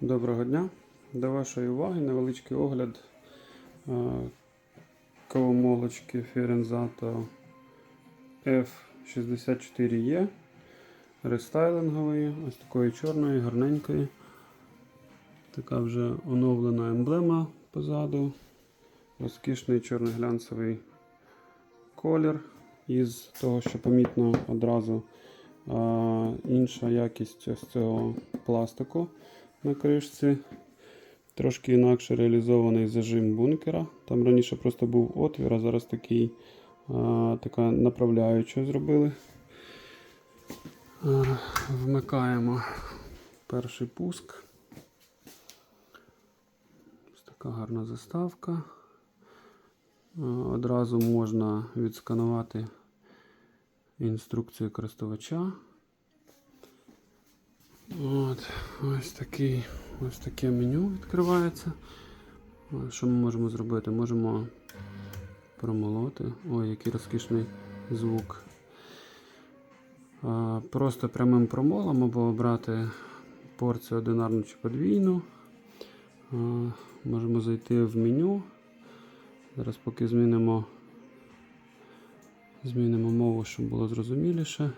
Доброго дня. До вашої уваги невеличкий огляд е, кавомолочки Ферензато F64E рестайлингової, ось такої чорної, гарненької. Така вже оновлена емблема позаду. Розкішний чорноглянцевий колір. Із того, що помітно одразу інша якість ось цього пластику на кришці. Трошки інакше реалізований зажим бункера. Там раніше просто був отвір, а зараз такий, а, така направляюча зробили. Вмикаємо перший пуск. Ось така гарна заставка. Одразу можна відсканувати інструкцію користувача. От, ось такий, ось таке меню відкривається. Що ми можемо зробити? Можемо промолоти. Ой, який розкішний звук. Просто прямим промолом або обрати порцію одинарну чи подвійну. Можемо зайти в меню. Зараз поки змінимо, змінимо мову, щоб було зрозуміліше.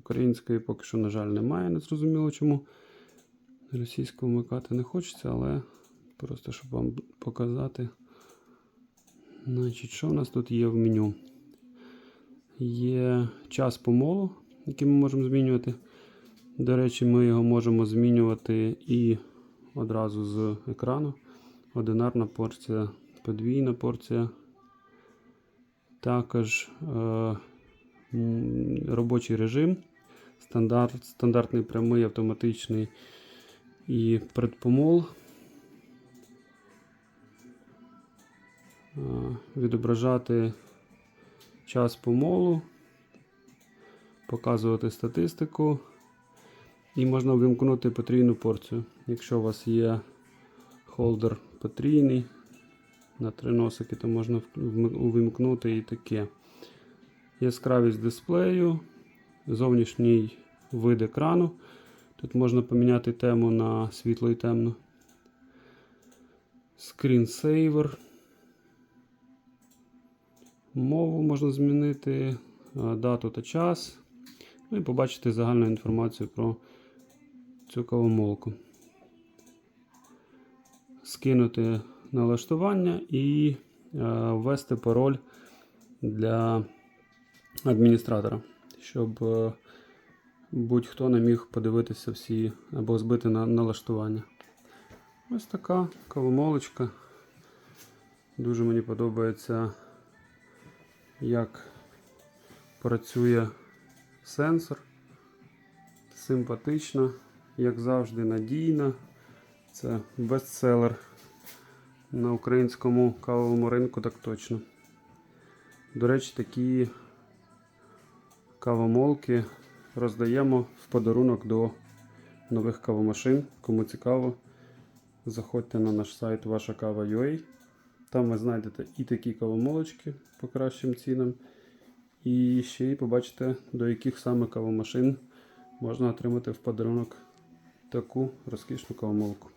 Української поки що, на жаль, немає. Не зрозуміло чому. Російську вмикати не хочеться, але просто щоб вам показати. Значить, що в нас тут є в меню? Є час помолу, який ми можемо змінювати. До речі, ми його можемо змінювати і одразу з екрану. Одинарна порція, подвійна порція. Також е, робочий режим, стандарт, стандартний прямий, автоматичний і предпомол. Відображати час помолу, показувати статистику. І можна вимкнути потрійну порцію. Якщо у вас є холдер потрійний на три носики, то можна вимкнути і таке. Яскравість дисплею, зовнішній вид екрану. Тут можна поміняти тему на світло і темно. Screensaver. Мову можна змінити, дату та час. Ну і побачити загальну інформацію про цю кавомолку. Скинути налаштування і е, ввести пароль для адміністратора, щоб е, будь-хто не міг подивитися всі або збити на налаштування. Ось така кавомолочка. Дуже мені подобається, як працює сенсор. Симпатична, як завжди, надійна. Це бестселер на українському кавовому ринку, так точно. До речі, такі кавомолки роздаємо в подарунок до нових кавомашин. Кому цікаво, заходьте на наш сайт Ваша Кава.ua. Там ви знайдете і такі кавомолочки по кращим цінам. І ще й побачите, до яких саме кавомашин можна отримати в подарунок таку розкішну кавомолку.